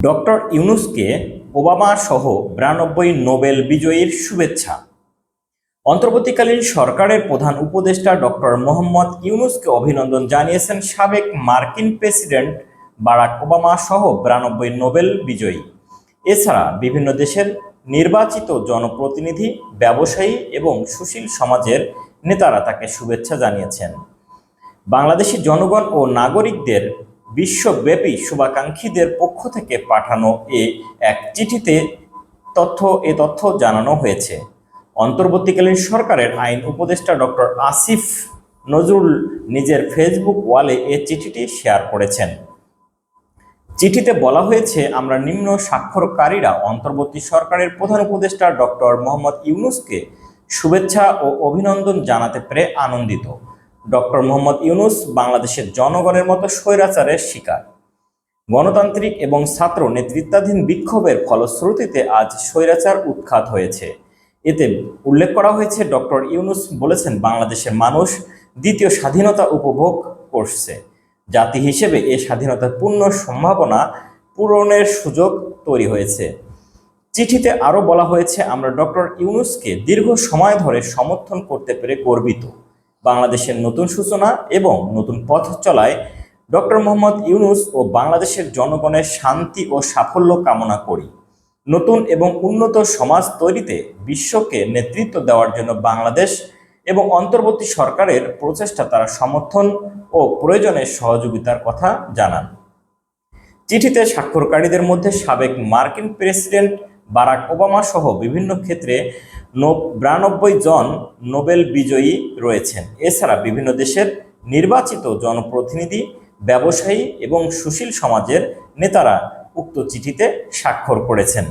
Doctor ইউনুসকে Obama সহ বিরানব্বই নোবেল বিজয়ীর শুভেচ্ছা। অন্তর্বর্তীকালীন সরকারের প্রধান উপদেষ্টা ডক্টর মোহাম্মদ ইউনুসকে অভিনন্দন জানিয়েছেন সাবেক মার্কিন প্রেসিডেন্ট বারাক ওবামা সহ বিরানব্বই নোবেল বিজয়ী। এছাড়া বিভিন্ন দেশের নির্বাচিত জনপ্রতিনিধি, ব্যবসায়ী এবং সুশীল সমাজের নেতারা তাকে শুভেচ্ছা জানিয়েছেন। বাংলাদেশি জনগণ ও নাগরিকদের বিশ্বব্যাপী শুভাকাঙ্ক্ষীদের পক্ষ থেকে পাঠানো এ এক চিঠিতে তথ্য, এ তথ্য জানানো হয়েছে। অন্তর্বর্তীকালীন সরকারের আইন উপদেষ্টা ডক্টর আসিফ নজরুল নিজের ফেসবুক ওয়ালে এ চিঠিটি শেয়ার করেছেন। চিঠিতে বলা হয়েছে, আমরা নিম্ন স্বাক্ষরকারীরা অন্তর্বর্তী সরকারের প্রধান উপদেষ্টা ডক্টর মোহাম্মদ ইউনুসকে শুভেচ্ছা ও অভিনন্দন জানাতে পেরে আনন্দিত। ডক্টর মোহাম্মদ ইউনুস বাংলাদেশের জনগণের মতো স্বৈরাচারের শিকার। গণতান্ত্রিক এবং ছাত্র নেতৃত্বাধীন বিক্ষোভের ফলশ্রুতিতে আজ স্বৈরাচার উৎখাত হয়েছে। এতে উল্লেখ করা হয়েছে, ডক্টর ইউনুস বলেছেন, বাংলাদেশের মানুষ দ্বিতীয় স্বাধীনতা উপভোগ করছে। জাতি হিসেবে এ স্বাধীনতার পূর্ণ সম্ভাবনা পূরণের সুযোগ তৈরি হয়েছে। চিঠিতে আরও বলা হয়েছে, আমরা ডক্টর ইউনুসকে দীর্ঘ সময় ধরে সমর্থন করতে পেরে গর্বিত। বাংলাদেশের নতুন সূচনা এবং নতুন পথ চলায় ডক্টর মোহাম্মদ ইউনুস ও বাংলাদেশের জনগণের শান্তি ও সাফল্য কামনা করি। নতুন এবং উন্নত সমাজ তৈরিতে বিশ্বকে নেতৃত্ব দেওয়ার জন্য বাংলাদেশ এবং অন্তর্বর্তী সরকারের প্রচেষ্টা তারা সমর্থন ও প্রয়োজনে সহযোগিতার কথা জানান। চিঠিতে স্বাক্ষরকারীদের মধ্যে সাবেক মার্কিন প্রেসিডেন্ট বারাক ওবামা সহ বিভিন্ন ক্ষেত্রে বিরানব্বই জন নোবেল বিজয়ী রয়েছেন। এছাড়া বিভিন্ন দেশের নির্বাচিত জনপ্রতিনিধি, ব্যবসায়ী এবং সুশীল সমাজের নেতারা উক্ত চিঠিতে স্বাক্ষর করেছেন।